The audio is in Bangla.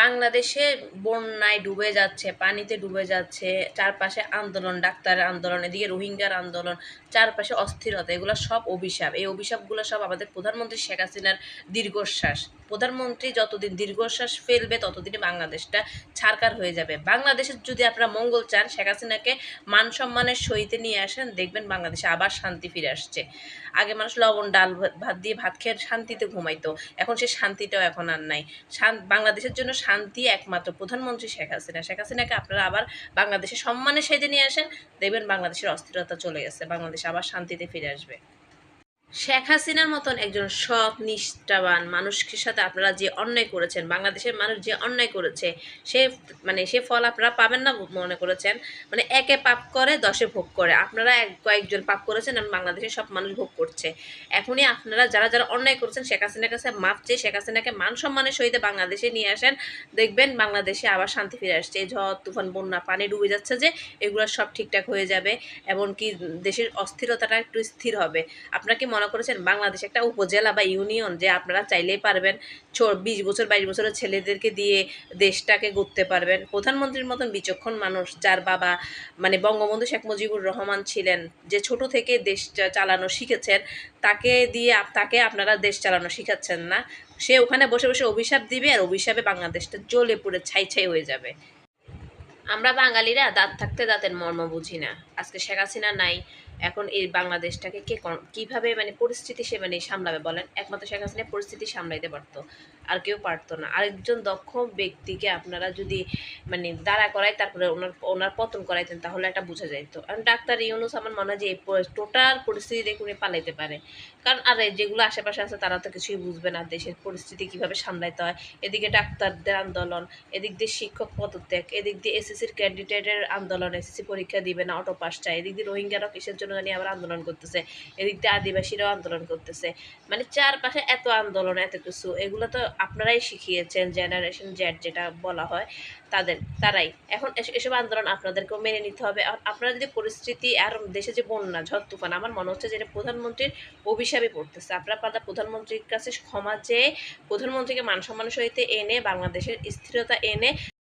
বাংলাদেশে বন্যায় ডুবে যাচ্ছে, পানিতে ডুবে যাচ্ছে, চারপাশে আন্দোলন, ডাক্তারের আন্দোলন, এদিকে রোহিঙ্গার আন্দোলন, চারপাশে অস্থিরতা, এগুলো সব অভিশাপ। এই অভিশাপগুলো সব আমাদের প্রধানমন্ত্রী শেখ হাসিনার দীর্ঘশ্বাস। প্রধানমন্ত্রী যতদিন দীর্ঘশ্বাস ফেলবে, ততদিনই বাংলাদেশটা ছারকার হয়ে যাবে। বাংলাদেশের যদি আপনারা মঙ্গল চান, শেখ হাসিনাকে মান সম্মানের সহিতে নিয়ে আসেন, দেখবেন বাংলাদেশে আবার শান্তি ফিরে আসছে। আগে মানুষ লবণ, ডাল, ভাত দিয়ে ভাত খেয়ে শান্তিতে ঘুমাইতো। এখন সে শান্তিটাও এখন আর নাই। বাংলাদেশের জন্য শান্তি একমাত্র প্রধানমন্ত্রী শেখ হাসিনা। শেখ হাসিনাকে আপনারা আবার বাংলাদেশে সম্মানে সেজে নিয়ে আসেন, দেখবেন বাংলাদেশের অস্থিরতা চলে গেছে, বাংলাদেশ আবার শান্তিতে ফিরে আসবে। শেখ হাসিনার মতন একজন সৎ, নিষ্ঠাবান মানুষের সাথে আপনারা যে অন্যায় করেছেন, বাংলাদেশের মানুষ যে অন্যায় করেছে, সে মানে সে ফল আপনারা পাবেন না মনে করেছেন। মানে একে পাপ করে, দশে ভোগ করে। আপনারা এক কয়েকজন পাপ করেছেন, এবং বাংলাদেশের সব মানুষ ভোগ করছে। এখনই আপনারা যারা যারা অন্যায় করেছেন, শেখ হাসিনার কাছে মাপ চেয়ে, শেখ হাসিনাকে মান সম্মানের সহিত বাংলাদেশে নিয়ে আসেন। দেখবেন বাংলাদেশে আবার শান্তি ফিরে আসছে। এই ঝড়, তুফান, বন্যা, পানি ডুবে যাচ্ছে যে, এগুলো সব ঠিকঠাক হয়ে যাবে, এমনকি দেশের অস্থিরতাটা একটু স্থির হবে। আপনারা কি মনে করেছেন বাংলাদেশ একটা উপজেলা বা ইউনিয়ন যে আপনারা চাইলেই পারবেন বিশ বছর, বাইশ বছরের ছেলেদেরকে দিয়ে দেশটাকে গড়তে পারবেন। প্রধানমন্ত্রীর মতন বিচক্ষণ মানুষ যার বাবা মানে বঙ্গবন্ধু শেখ মুজিবুর রহমান ছিলেন, যে ছোট থেকে দেশ চালানো শিখেছেন, তাকে দিয়ে তাকে আপনারা দেশ চালানো শিখাচ্ছেন না। সে ওখানে বসে বসে অভিশাপ দিবে আর অভিশাপে বাংলাদেশটা জ্বলে পুড়ে ছাই ছাই হয়ে যাবে। আমরা বাঙালিরা দাঁত থাকতে দাঁতের মর্ম বুঝি না। আজকে শেখ হাসিনা নাই এখন এই বাংলাদেশটাকে কে কীভাবে মানে পরিস্থিতি সে মানে সামলাবে বলেন? একমাত্র শেখ হাসিনা পরিস্থিতি সামলাইতে পারতো, আর কেউ পারতো না। আরেকজন দক্ষ ব্যক্তিকে আপনারা যদি মানে দাঁড়া করাই তারপরে ওনার ওনার পতন করাইতেন, তাহলে একটা বোঝা যাইত। কারণ ডাক্তার ইউনুস আমার মনে হয় যে এই টোটাল পরিস্থিতি দেখে উনি পালাইতে পারে। কারণ আর যেগুলো আশেপাশে আছে, তারা তো কিছুই বুঝবে না, দেশের পরিস্থিতি কীভাবে সামলাইতে হয়। এদিকে ডাক্তারদের আন্দোলন, এদিক দিয়ে শিক্ষক পদত্যাগ, এদিক দিয়ে এসএসসির ক্যান্ডিডেটের আন্দোলন, এসএসসি পরীক্ষা দিবে না, অটো পাস চাই এদিক দিয়ে রোহিঙ্গারাও কিসের জন্য জানি আবার আন্দোলন করতেছে। এদিক আদিবাসীরাও আন্দোলন করতেছে। মানে চারপাশে এত আন্দোলন, এত কিছু, এগুলো তো আপনারাই শিখিয়েছেন জেনারেশন জেড যেটা বলা হয়, তাদের, তারাই। এখন এসব আন্দোলন আপনাদেরকেও মেনে নিতে হবে। আপনারা যদি পরিস্থিতি আর দেশে যে বন্যা, ঝড়, তুফান, আমার মনে হচ্ছে যেটা প্রধানমন্ত্রীর অভিশাপে পড়তেছে। আপনারা প্রধানমন্ত্রীর কাছে ক্ষমা চেয়ে প্রধানমন্ত্রীকে মান সম্মানের সহিত এনে, বাংলাদেশের স্থিরতা এনে